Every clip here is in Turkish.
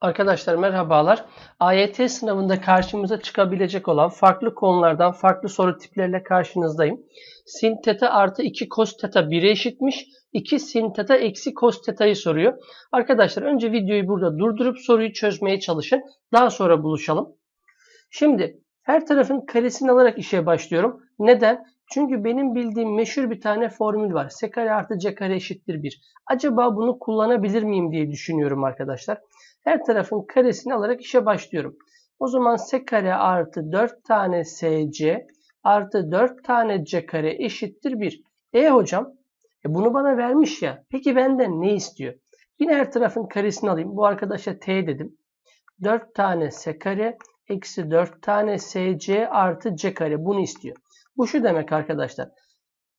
Arkadaşlar merhabalar. AYT sınavında karşımıza çıkabilecek olan farklı konulardan farklı soru tipleriyle karşınızdayım. Sin teta artı 2 cos teta 1'e eşitmiş. 2 sin teta eksi cos teta'yı soruyor. Arkadaşlar önce videoyu burada durdurup soruyu çözmeye çalışın. Daha sonra buluşalım. Şimdi her tarafın karesini alarak işe başlıyorum. Neden? Çünkü benim bildiğim meşhur bir tane formül var. S kare artı C kare eşittir 1. Acaba bunu kullanabilir miyim diye düşünüyorum arkadaşlar. Her tarafın karesini alarak işe başlıyorum. O zaman S kare artı 4 tane SC artı 4 tane C kare eşittir 1. E hocam e bunu bana vermiş ya. Peki benden ne istiyor? Yine her tarafın karesini alayım. Bu arkadaşa T dedim. 4 tane S kare eksi 4 tane SC artı C kare bunu istiyor. Bu şu demek arkadaşlar.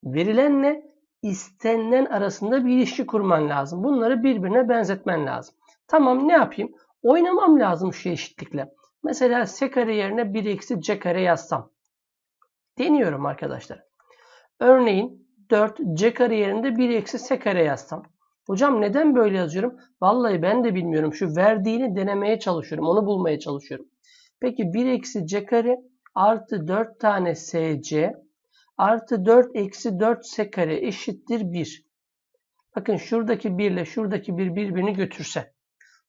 Verilenle istenilen arasında bir ilişki kurman lazım. Bunları birbirine benzetmen lazım. Tamam ne yapayım? Oynamam lazım şu eşitlikle. Mesela s kare yerine 1 eksi c kare yazsam. Deniyorum arkadaşlar. Örneğin 4 c kare yerinde 1 eksi s kare yazsam. Hocam neden böyle yazıyorum? Vallahi ben de bilmiyorum. Şu verdiğini denemeye çalışıyorum. Onu bulmaya çalışıyorum. Peki 1 eksi c kare artı 4 tane sc artı 4 eksi 4 s kare eşittir 1. Bakın şuradaki 1 ile şuradaki 1 birbirini götürse.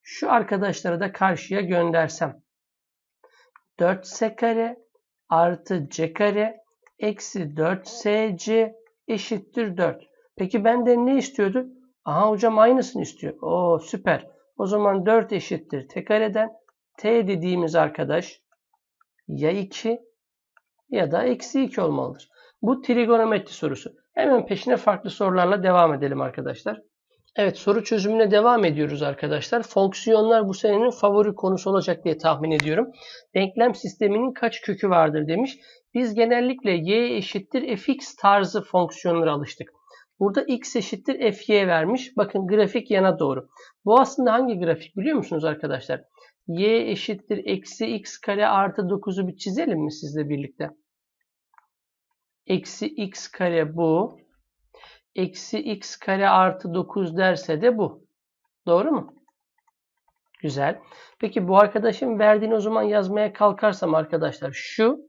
Şu arkadaşları da karşıya göndersem. 4s kare artı c kare eksi 4sc eşittir 4. Peki benden ne istiyordu? Aha hocam aynısını istiyor. Oo süper. O zaman 4 eşittir t kareden. T dediğimiz arkadaş ya 2 ya da eksi 2 olmalıdır. Bu trigonometri sorusu. Hemen peşine farklı sorularla devam edelim arkadaşlar. Evet soru çözümüne devam ediyoruz arkadaşlar. Fonksiyonlar bu senenin favori konusu olacak diye tahmin ediyorum. Denklem sisteminin kaç kökü vardır demiş. Biz genellikle y eşittir fx tarzı fonksiyonlara alıştık. Burada x eşittir fy vermiş. Bakın grafik yana doğru. Bu aslında hangi grafik biliyor musunuz arkadaşlar? Y eşittir eksi x kare artı 9'u bir çizelim mi sizle birlikte? Eksi x kare bu eksi x kare artı 9 derse de bu. Doğru mu? Güzel. Peki bu arkadaşın verdiğini o zaman yazmaya kalkarsam arkadaşlar şu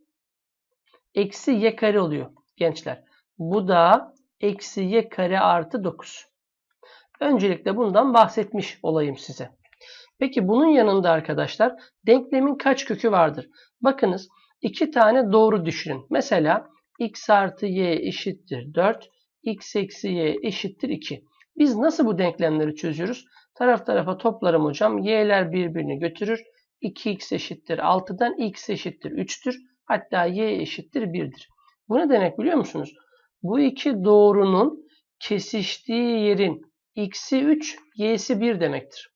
eksi y kare oluyor gençler. Bu da eksi y kare artı 9. Öncelikle bundan bahsetmiş olayım size. Peki bunun yanında arkadaşlar denklemin kaç kökü vardır? Bakınız iki tane doğru düşünün. Mesela x artı y eşittir 4 x eksi y eşittir 2. Biz nasıl bu denklemleri çözüyoruz? Taraf tarafa toplarım hocam. y'ler birbirini götürür. 2x eşittir 6'dan x eşittir 3'tür. Hatta y eşittir 1'dir. Bu ne demek biliyor musunuz? Bu iki doğrunun kesiştiği yerin x'i 3, y'si 1 demektir.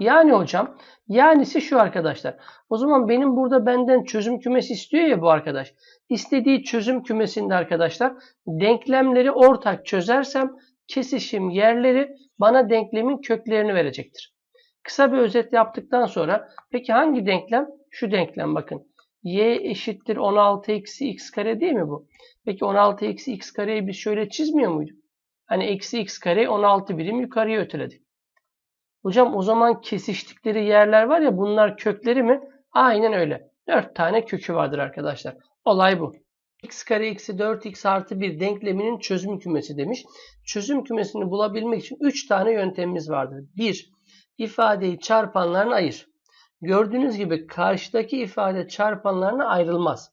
Yani hocam, yanisi şu arkadaşlar. O zaman benim burada benden çözüm kümesi istiyor ya bu arkadaş. İstediği çözüm kümesinde arkadaşlar denklemleri ortak çözersem kesişim yerleri bana denklemin köklerini verecektir. Kısa bir özet yaptıktan sonra peki hangi denklem? Şu denklem bakın. y eşittir 16 eksi x kare değil mi bu? Peki 16 eksi x kareyi biz şöyle çizmiyor muyduk? Hani eksi x kareyi 16 birim yukarıya öteledik. Hocam o zaman kesiştikleri yerler var ya bunlar kökleri mi? Aynen öyle. 4 tane kökü vardır arkadaşlar. Olay bu. x kare eksi 4x artı 1 denkleminin çözüm kümesi demiş. Çözüm kümesini bulabilmek için 3 tane yöntemimiz vardır. 1. İfadeyi çarpanlarına ayır. Gördüğünüz gibi karşıdaki ifade çarpanlarına ayrılmaz.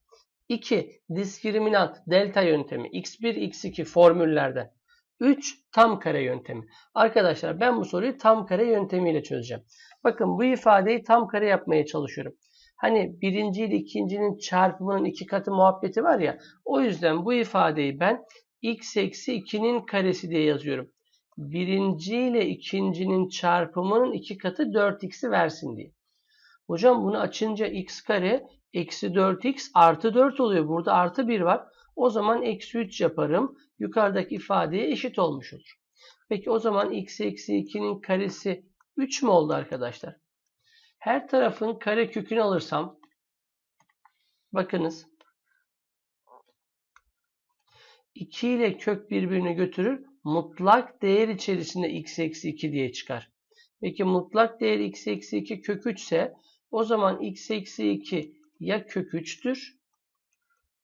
2. Diskriminant delta yöntemi x1 x2 formüllerden. 3 tam kare yöntemi. Arkadaşlar ben bu soruyu tam kare yöntemiyle çözeceğim. Bakın bu ifadeyi tam kare yapmaya çalışıyorum. Hani birinci ile ikincinin çarpımının iki katı muhabbeti var ya. O yüzden bu ifadeyi ben x eksi 2'nin karesi diye yazıyorum. Birinci ile ikincinin çarpımının iki katı 4x'i versin diye. Hocam bunu açınca x kare eksi 4x artı 4 oluyor. Burada artı 1 var. O zaman eksi 3 yaparım. Yukarıdaki ifadeye eşit olmuş olur. Peki o zaman x eksi 2'nin karesi 3 mü oldu arkadaşlar? Her tarafın kare kökünü alırsam bakınız 2 ile kök birbirini götürür. Mutlak değer içerisinde x eksi 2 diye çıkar. Peki mutlak değer x eksi 2 kök 3 ise o zaman x eksi 2 ya kök 3'tür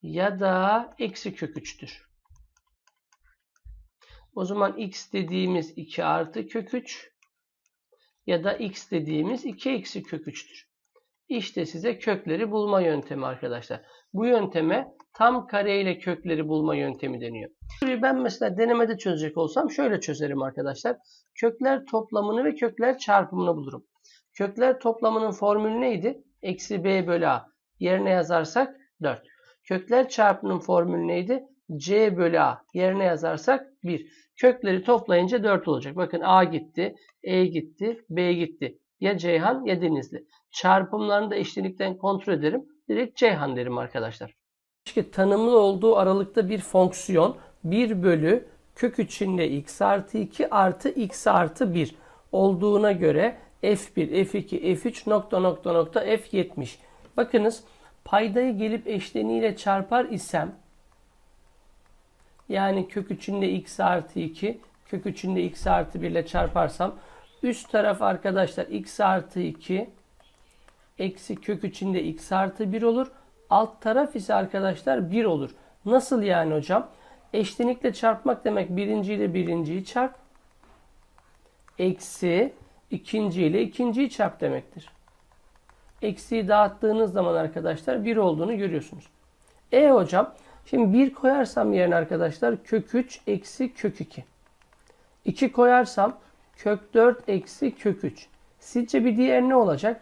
ya da eksi kök 3'tür. O zaman x dediğimiz 2 artı kök 3 ya da x dediğimiz 2 eksi kök 3'tür. İşte size kökleri bulma yöntemi arkadaşlar. Bu yönteme tam kare ile kökleri bulma yöntemi deniyor. Ben mesela denemede çözecek olsam şöyle çözerim arkadaşlar. Kökler toplamını ve kökler çarpımını bulurum. Kökler toplamının formülü neydi? Eksi b bölü a. Yerine yazarsak 4. Kökler çarpımının formülü neydi? c bölü a. Yerine yazarsak 1. Kökleri toplayınca 4 olacak. Bakın a gitti, e gitti, b gitti. Ya Ceyhan ya Denizli. Çarpımlarını da eşlenikten kontrol ederim. Direkt Ceyhan derim arkadaşlar. İşte tanımlı olduğu aralıkta bir fonksiyon 1 bölü kök içinde x artı 2 artı x artı 1 olduğuna göre f1, f2, f3 nokta nokta nokta f70. Bakınız paydayı gelip eşleniğiyle çarpar isem yani kök içinde x artı 2 kök içinde x artı 1 ile çarparsam üst taraf arkadaşlar x artı 2 eksi kök içinde x artı 1 olur. Alt taraf ise arkadaşlar 1 olur. Nasıl yani hocam? Eşlenikle çarpmak demek birinci ile birinciyi çarp. Eksi ikinci ile ikinciyi çarp demektir. Eksiyi dağıttığınız zaman arkadaşlar 1 olduğunu görüyorsunuz. E hocam şimdi 1 koyarsam yerine arkadaşlar kök 3 eksi kök 2. 2 koyarsam kök 4 eksi kök 3. Sizce bir diğer ne olacak?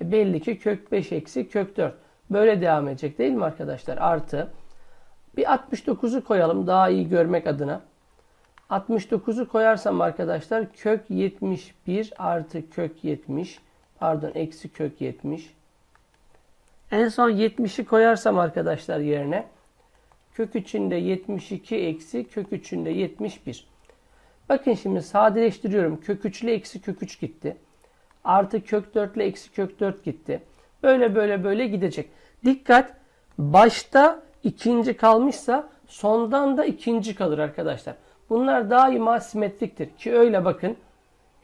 E belli ki kök 5 eksi kök 4. Böyle devam edecek değil mi arkadaşlar? Artı. Bir 69'u koyalım daha iyi görmek adına. 69'u koyarsam arkadaşlar kök 71 artı kök 70 pardon eksi kök 70. En son 70'i koyarsam arkadaşlar yerine kök içinde 72 eksi kök içinde 71. Bakın şimdi sadeleştiriyorum. Kök 3 ile eksi kök 3 gitti. Artı kök 4 ile eksi kök 4 gitti. Böyle böyle böyle gidecek. Dikkat başta ikinci kalmışsa sondan da ikinci kalır arkadaşlar. Bunlar daima simetriktir. Ki öyle bakın.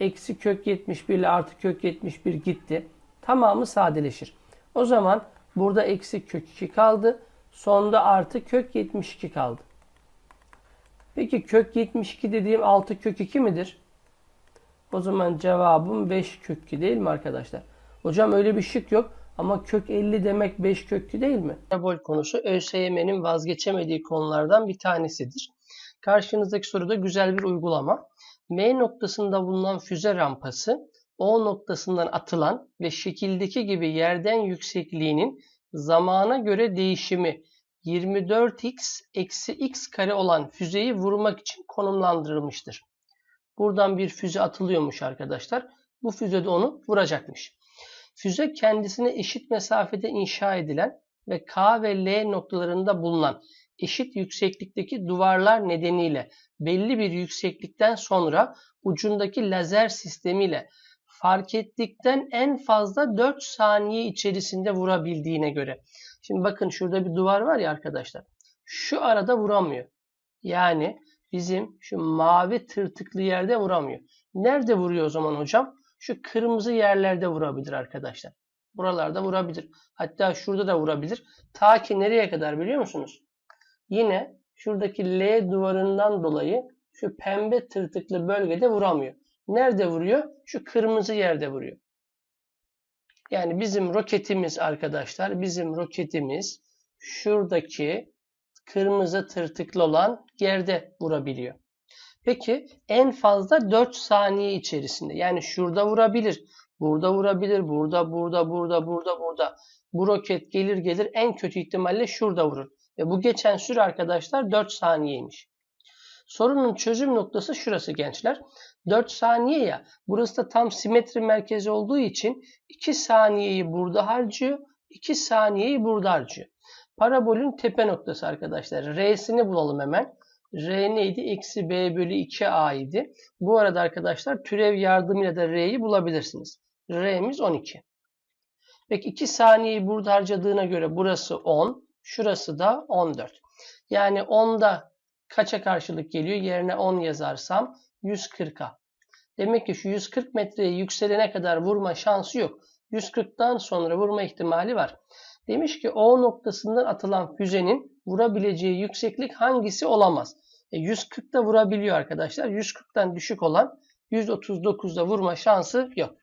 Eksi kök 71 ile artı kök 71 gitti. Tamamı sadeleşir. O zaman burada eksi kök 2 kaldı. Sonda artı kök 72 kaldı. Peki kök 72 dediğim 6 kök 2 midir? O zaman cevabım 5 kök 2 değil mi arkadaşlar? Hocam öyle bir şık yok ama kök 50 demek 5 kök 2 değil mi? Parabol konusu ÖSYM'nin vazgeçemediği konulardan bir tanesidir. Karşınızdaki soruda güzel bir uygulama. M noktasında bulunan füze rampası O noktasından atılan ve şekildeki gibi yerden yüksekliğinin zamana göre değişimi 24x eksi x kare olan füzeyi vurmak için konumlandırılmıştır. Buradan bir füze atılıyormuş arkadaşlar. Bu füze de onu vuracakmış. Füze kendisine eşit mesafede inşa edilen ve K ve L noktalarında bulunan eşit yükseklikteki duvarlar nedeniyle belli bir yükseklikten sonra ucundaki lazer sistemiyle fark ettikten en fazla 4 saniye içerisinde vurabildiğine göre. Şimdi bakın şurada bir duvar var ya arkadaşlar. Şu arada vuramıyor. Yani bizim şu mavi tırtıklı yerde vuramıyor. Nerede vuruyor o zaman hocam? Şu kırmızı yerlerde vurabilir arkadaşlar. Buralarda vurabilir. Hatta şurada da vurabilir. Ta ki nereye kadar biliyor musunuz? Yine şuradaki L duvarından dolayı şu pembe tırtıklı bölgede vuramıyor. Nerede vuruyor? Şu kırmızı yerde vuruyor. Yani bizim roketimiz arkadaşlar, bizim roketimiz şuradaki kırmızı tırtıklı olan yerde vurabiliyor. Peki en fazla 4 saniye içerisinde yani şurada vurabilir, burada vurabilir, burada, burada, burada, burada, burada. Bu roket gelir gelir en kötü ihtimalle şurada vurur. Ve bu geçen süre arkadaşlar 4 saniyeymiş. Sorunun çözüm noktası şurası gençler. 4 saniye ya. Burası da tam simetri merkezi olduğu için 2 saniyeyi burada harcıyor. 2 saniyeyi burada harcıyor. Parabolün tepe noktası arkadaşlar. R'sini bulalım hemen. R neydi? Eksi B bölü 2A idi. Bu arada arkadaşlar türev yardımıyla da R'yi bulabilirsiniz. R'miz 12. Peki 2 saniyeyi burada harcadığına göre burası 10. Şurası da 14. Yani 10'da kaça karşılık geliyor? Yerine 10 yazarsam 140'a. Demek ki şu 140 metreye yükselene kadar vurma şansı yok. 140'tan sonra vurma ihtimali var. Demiş ki O noktasından atılan füzenin vurabileceği yükseklik hangisi olamaz? E 140'da vurabiliyor arkadaşlar. 140'tan düşük olan 139'da vurma şansı yok.